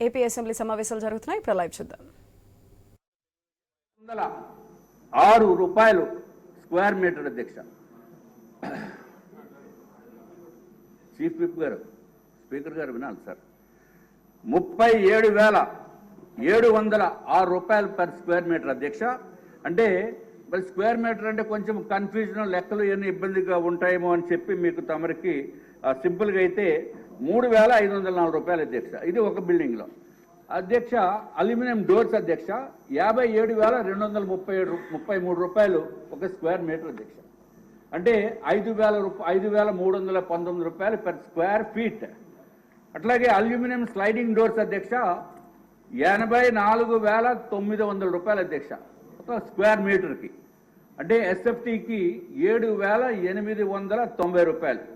AP assembly సమావేశాలు జరుగుతున్నాయి. ఇప్పుడు లైవ్ చూద్దాం. వందల ఆరు రూపాయలు స్క్వేర్ మీటర్ అధ్యక్ష. చీఫ్ విప్ గారు స్పీకర్ గారు వినాలి సార్. ముప్పై ఏడు వేల ఏడు వందల ఆరు రూపాయలు పర్ స్క్వేర్ మీటర్ అధ్యక్ష. అంటే మరి స్క్వేర్ మీటర్ అంటే కొంచెం కన్ఫ్యూజన్ లెక్కలు ఇవన్నీ ఇబ్బందిగా ఉంటాయేమో అని చెప్పి మీకు తమరికి ఆ, సింపుల్గా అయితే మూడు వేల ఐదు వందల నాలుగు రూపాయలు అధ్యక్ష. ఇది ఒక బిల్డింగ్లో. అధ్యక్ష అల్యూమినియం డోర్స్ అధ్యక్ష యాభై ఏడు వేల రెండు వందల ముప్పై ఏడు ముప్పై మూడు రూపాయలు ఒక స్క్వేర్ మీటర్ అధ్యక్ష. అంటే ఐదు వేల రూపాయ ఐదు వేల మూడు వందల పంతొమ్మిది రూపాయలు పర్ స్క్వేర్ ఫీట్. అట్లాగే అల్యూమినియం స్లైడింగ్ డోర్స్ అధ్యక్ష ఎనభై నాలుగు వేల తొమ్మిది వందల రూపాయలు అధ్యక్ష. ఒక స్క్వేర్ మీటర్కి. అంటే ఎస్ఎఫ్టీకి ఏడు వేల ఎనిమిది వందల తొంభై రూపాయలు.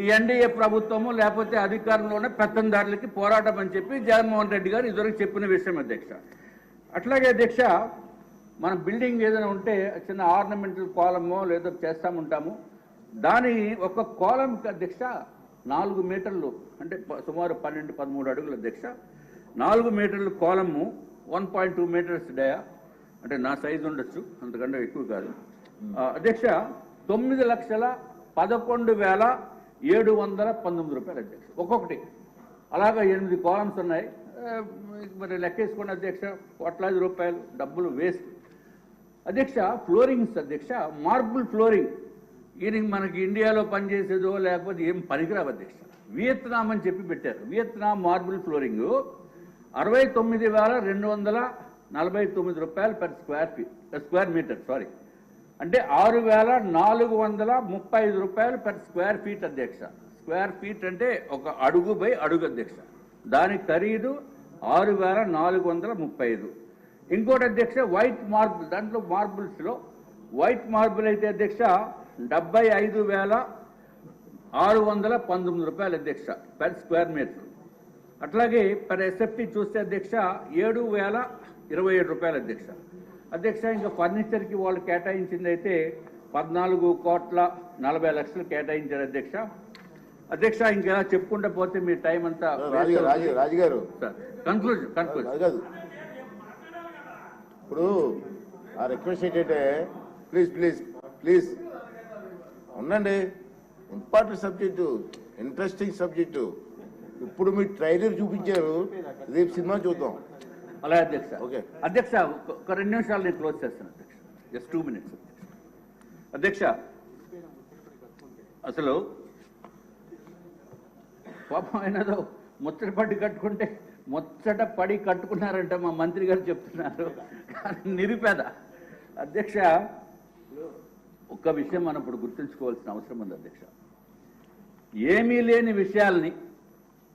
ఈ ఎన్డీఏ ప్రభుత్వము లేకపోతే అధికారంలోనే పెత్తందారులకి పోరాటం అని చెప్పి జగన్మోహన్ రెడ్డి గారు ఇదివరకు చెప్పిన విషయం అధ్యక్ష. అట్లాగే అధ్యక్ష మన బిల్డింగ్ ఏదైనా ఉంటే చిన్న ఆర్నమెంటల్ కాలమో లేదో చేస్తాముంటాము దాని ఒక కాలంకి అధ్యక్ష నాలుగు మీటర్లు అంటే సుమారు పన్నెండు పదమూడు అడుగుల అధ్యక్ష. నాలుగు మీటర్లు కాలము one point two metres dia అంటే నా సైజు ఉండొచ్చు అంతకంటే ఎక్కువ కాదు. అధ్యక్ష తొమ్మిది లక్షల పదకొండు వేల ఏడు వందల పంతొమ్మిది రూపాయలు అధ్యక్ష. ఒక్కొక్కటి. అలాగా ఎనిమిది కాలమ్స్ ఉన్నాయి. మరి లెక్కేసుకున్న అధ్యక్ష. కోట్లాది రూపాయలు డబ్బులు వేస్ట్. అధ్యక్ష ఫ్లోరింగ్స్ అధ్యక్ష మార్బుల్ ఫ్లోరింగ్. ఈయన మనకి ఇండియాలో పనిచేసేదో లేకపోతే ఏం పనికిరావు అధ్యక్ష. వియత్నాం అని చెప్పి పెట్టారు. వియత్నాం మార్బుల్ ఫ్లోరింగ్ అరవై తొమ్మిది వేల రెండు వందల నలభై తొమ్మిది రూపాయలు per square feet square metre sorry అంటే ఆరు వేల నాలుగు వందల ముప్పై ఐదు రూపాయలు పర్ స్క్వేర్ ఫీట్ అధ్యక్ష. స్క్వేర్ ఫీట్ అంటే ఒక అడుగు బై అడుగు అధ్యక్ష. దాని ఖరీదు ఆరు వేల నాలుగు వందల ముప్పై ఐదు ఇంకోటి అధ్యక్ష వైట్ మార్బుల్ దాంట్లో మార్బుల్స్లో వైట్ మార్బుల్ అయితే అధ్యక్ష డెబ్బై ఐదు వేల ఆరు వందల పంతొమ్మిది రూపాయలు అధ్యక్ష పర్ స్క్వేర్ మీటర్ అట్లాగే పర్ ఎస్ఎఫ్టీ చూస్తే అధ్యక్ష ఏడు వేల ఇరవై ఏడు రూపాయలు అధ్యక్ష. అధ్యక్ష ఇంకా ఫర్నిచర్కి వాళ్ళు కేటాయించింది అయితే పద్నాలుగు కోట్ల నలభై లక్షలు కేటాయించారు అధ్యక్ష. అధ్యక్ష ఇంకా చెప్పుకుంటూ పోతే మీ టైం అంతా రాజు రాజు రాజు గారు. కన్క్లూజన్ కన్క్లూజన్ కాదు ఇప్పుడు ఆ రిక్వెస్ట్ ఏంటంటే ప్లీజ్ ప్లీజ్ ప్లీజ్ ఉండండి. Important subject interesting subject. ఇప్పుడు మీ ట్రైలర్ చూపించారు రేపు సినిమా చూద్దాం. అలాగే అధ్యక్ష. ఓకే. అధ్యక్ష ఒక- రెండు నిమిషాలు నేను క్లోజ్ చేస్తాను అధ్యక్ష. జస్ట్ టూ మినిట్స్ అధ్యక్ష. అసలు పాపం ఆయనదో ముచ్చట పడి కట్టుకుంటే ముచ్చట పడి కట్టుకున్నారంట మా మంత్రి గారు చెప్తున్నారు. నిరుపేద. అధ్యక్ష ఒక్క విషయం మనం ఇప్పుడు గుర్తుంచుకోవాల్సిన అవసరం ఉంది అధ్యక్ష. ఏమీ లేని విషయాల్ని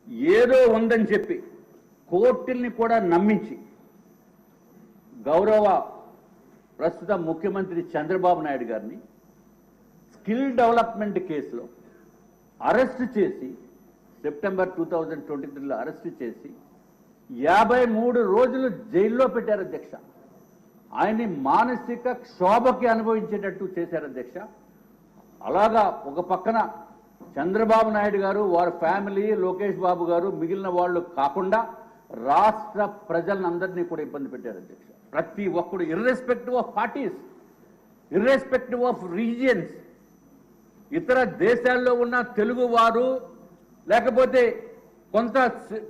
ఏదో ఉందని చెప్పి కోర్టుల్ని కూడా నమ్మించి గౌరవ ప్రస్తుత ముఖ్యమంత్రి చంద్రబాబు నాయుడు గారిని స్కిల్ డెవలప్మెంట్ కేసులో అరెస్ట్ చేసి సెప్టెంబర్ టూ థౌజండ్ ట్వంటీ త్రీలో అరెస్ట్ చేసి యాభై మూడు రోజులు జైల్లో పెట్టారు అధ్యక్ష. ఆయన్ని మానసిక క్షోభకి అనుభవించేటట్టు చేశారు అధ్యక్ష. అలాగా ఒక పక్కన చంద్రబాబు నాయుడు గారు వారి ఫ్యామిలీ లోకేష్ బాబు గారు మిగిలిన వాళ్ళు కాకుండా రాష్ట్ర ప్రజలందరినీ కూడా ఇబ్బంది పెట్టారు అధ్యక్ష. ప్రతి ఒక్కడు irrespective of parties irrespective of regions ఇతర దేశాల్లో ఉన్న తెలుగు వారు లేకపోతే కొంత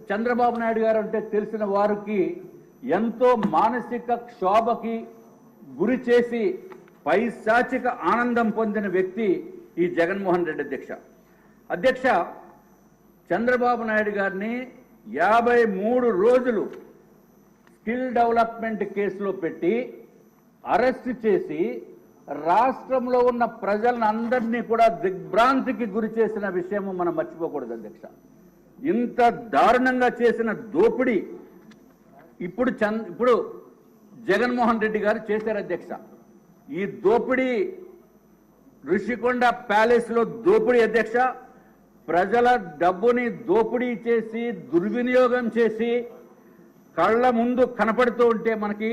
చంద్రబాబు నాయుడు గారు అంటే తెలిసిన వారికి ఎంతో మానసిక క్షోభకి గురి చేసి పైశాచిక ఆనందం పొందిన వ్యక్తి ఈ జగన్మోహన్ రెడ్డి అధ్యక్ష. అధ్యక్ష చంద్రబాబు నాయుడు గారిని యాభై మూడు రోజులు స్కిల్ డెవలప్మెంట్ కేసులో పెట్టి అరెస్ట్ చేసి రాష్ట్రంలో ఉన్న ప్రజలను అందరినీ కూడా దిగ్భ్రాంతికి గురి చేసిన విషయము మనం మర్చిపోకూడదు అధ్యక్ష. ఇంత దారుణంగా చేసిన దోపిడీ ఇప్పుడు చంద్ ఇప్పుడు జగన్మోహన్ రెడ్డి గారు చేశారు అధ్యక్ష. ఈ దోపిడీ ఋషికొండ ప్యాలెస్లో దోపిడీ అధ్యక్ష. ప్రజల డబ్బుని దోపిడీ చేసి దుర్వినియోగం చేసి కళ్ళ ముందు కనపడుతూ ఉంటే మనకి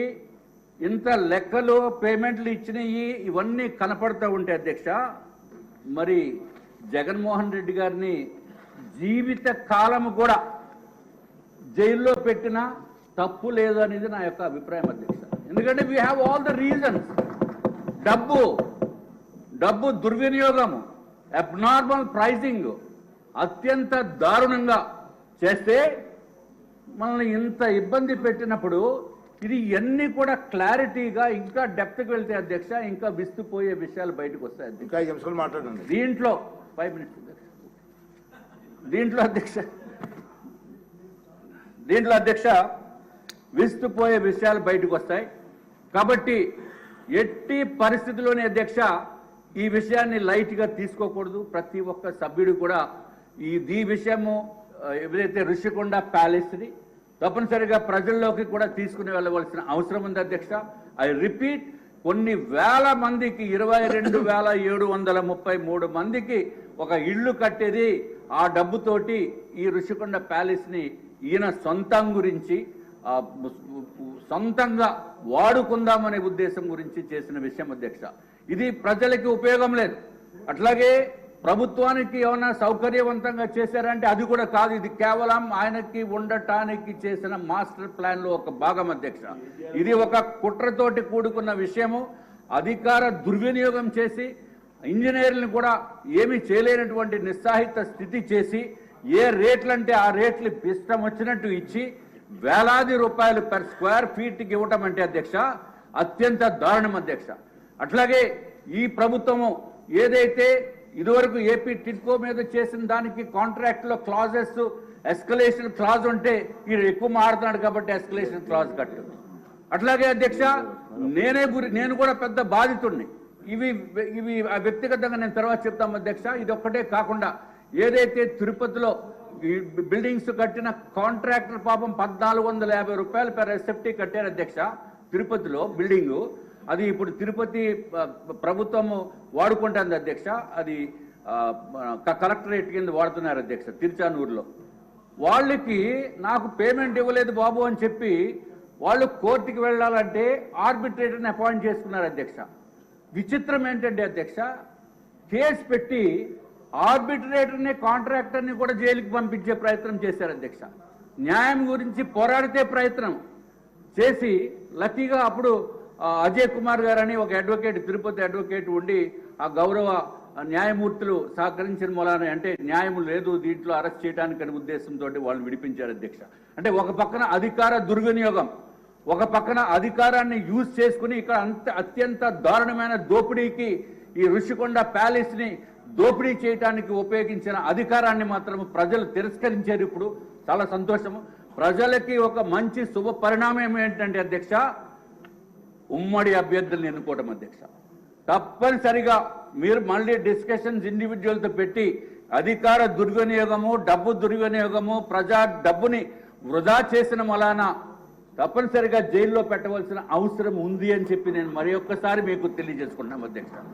ఇంత లెక్కలు పేమెంట్లు ఇచ్చినవి ఇవన్నీ కనపడుతూ ఉంటే అధ్యక్ష మరి జగన్మోహన్ రెడ్డి గారిని జీవిత కాలము కూడా జైల్లో పెట్టినా తప్పు లేదు అనేది నా యొక్క అభిప్రాయం అధ్యక్ష. ఎందుకంటే we have all the reasons డబ్బు డబ్బు దుర్వినియోగము అబ్నార్మల్ ప్రైజింగ్ అత్యంత దారుణంగా చేస్తే మనల్ని ఇంత ఇబ్బంది పెట్టినప్పుడు ఇది ఇవన్నీ కూడా క్లారిటీగా ఇంకా డెప్త్కి వెళ్తే అధ్యక్ష ఇంకా విస్తుపోయే విషయాలు బయటకు వస్తాయి ఇంకా మాట్లాడండి. దీంట్లో ఫైవ్ మినిట్స్ దీంట్లో అధ్యక్ష దీంట్లో అధ్యక్ష విస్తుపోయే విషయాలు బయటకు వస్తాయి. కాబట్టి ఎట్టి పరిస్థితిలోని అధ్యక్ష ఈ విషయాన్ని లైట్గా తీసుకోకూడదు. ప్రతి ఒక్క సభ్యుడు కూడా ఈ ఈ విషయము ఏదైతే ఋషికొండ ప్యాలెస్ని తప్పనిసరిగా ప్రజల్లోకి కూడా తీసుకుని వెళ్ళవలసిన అవసరం ఉంది అధ్యక్ష. ఐ రిపీట్ కొన్ని వేల మందికి ఇరవై రెండు వేల ఏడు వందల ముప్పై మూడు మందికి ఒక ఇల్లు కట్టేది ఆ డబ్బుతోటి ఈ ఋషికొండ ప్యాలెస్ని ఈయన సొంతం గురించి సొంతంగా వాడుకుందామనే ఉద్దేశం గురించి చేసిన విషయం అధ్యక్ష. ఇది ప్రజలకి ఉపయోగం లేదు. అట్లాగే ప్రభుత్వానికి ఏమైనా సౌకర్యవంతంగా చేశారంటే అది కూడా కాదు. ఇది కేవలం ఆయనకి ఉండటానికి చేసిన మాస్టర్ ప్లాన్లో ఒక భాగం అధ్యక్ష. ఇది ఒక కుట్రతోటి కూడుకున్న విషయము. అధికార దుర్వినియోగం చేసి ఇంజనీర్లను కూడా ఏమీ చేయలేనటువంటి నిస్సాహిత స్థితి చేసి ఏ రేట్లు అంటే ఆ రేట్లు ఇష్టం వచ్చినట్టు ఇచ్చి వేలాది రూపాయలు పర్ స్క్వేర్ ఫీట్కి ఇవ్వటం అంటే అధ్యక్ష అత్యంత దారుణం అధ్యక్ష. అట్లాగే ఈ ప్రభుత్వము ఏదైతే ఇదివరకు ఏపీ టిడ్కో మీద చేసిన దానికి కాంట్రాక్ట్లో క్లాజెస్ ఎస్కలేషన్ క్లాజ్ ఉంటే ఈయన ఎక్కువ మారుతున్నాడు కాబట్టి ఎస్కలేషన్ క్లాజ్ కట్టు. అట్లాగే అధ్యక్ష నేనే గురి నేను కూడా పెద్ద బాధితుడిని ఇవి ఇవి వ్యక్తిగతంగా నేను తర్వాత చెప్తాం అధ్యక్ష. ఇది ఒక్కటే కాకుండా ఏదైతే తిరుపతిలో ఈ బిల్డింగ్స్ కట్టిన కాంట్రాక్టర్ పాపం పద్నాలుగు వందల యాభై రూపాయలు పెర్ ఎస్ఎఫ్టీ కట్టారు అధ్యక్ష తిరుపతిలో బిల్డింగు అది ఇప్పుడు తిరుపతి ప్రభుత్వం ప్రభుత్వము వాడుకుంటుంది అధ్యక్ష. అది కలెక్టరేట్ కింద వాడుతున్నారు అధ్యక్ష తిరుచానూరులో. వాళ్ళకి నాకు పేమెంట్ ఇవ్వలేదు బాబు అని చెప్పి వాళ్ళు కోర్టుకి వెళ్ళాలంటే ఆర్బిట్రేటర్ని అపాయింట్ చేసుకున్నారు అధ్యక్ష. విచిత్రం ఏంటంటే అధ్యక్ష కేసు పెట్టి ఆర్బిట్రేటర్ని కాంట్రాక్టర్ని కూడా జైలుకి పంపించే ప్రయత్నం చేశారు అధ్యక్ష. న్యాయం గురించి పోరాడితే ప్రయత్నం చేసి లక్కీగా అప్పుడు అజయ్ కుమార్ గారని ఒక అడ్వకేట్ తిరుపతి అడ్వకేట్ ఉండి ఆ గౌరవ న్యాయమూర్తులు సహకరించిన మూలాన అంటే న్యాయం లేదు దీంట్లో అరెస్ట్ చేయడానికి అనే ఉద్దేశంతో వాళ్ళు విడిపించారు అధ్యక్ష. అంటే ఒక పక్కన అధికార దుర్వినియోగం ఒక పక్కన అధికారాన్ని యూజ్ చేసుకుని ఇక్కడ అంత అత్యంత దారుణమైన దోపిడీకి ఈ ఋషికొండ ప్యాలెస్ని దోపిడీ చేయడానికి ఉపయోగించిన అధికారాన్ని మాత్రం ప్రజలు తిరస్కరించారు ఇప్పుడు. చాలా సంతోషము. ప్రజలకి ఒక మంచి శుభ పరిణామం ఏంటంటే అధ్యక్ష ఉమ్మడి అభ్యర్థులను ఎన్నుకోవడం అధ్యక్ష. తప్పనిసరిగా మీరు మళ్ళీ డిస్కషన్స్ ఇండివిజువల్తో పెట్టి అధికార దుర్వినియోగము డబ్బు దుర్వినియోగము ప్రజా డబ్బుని వృధా చేసిన వలన తప్పనిసరిగా జైల్లో పెట్టవలసిన అవసరం ఉంది అని చెప్పి నేను మరి ఒక్కసారి మీకు తెలియజేసుకుంటున్నాం అధ్యక్ష.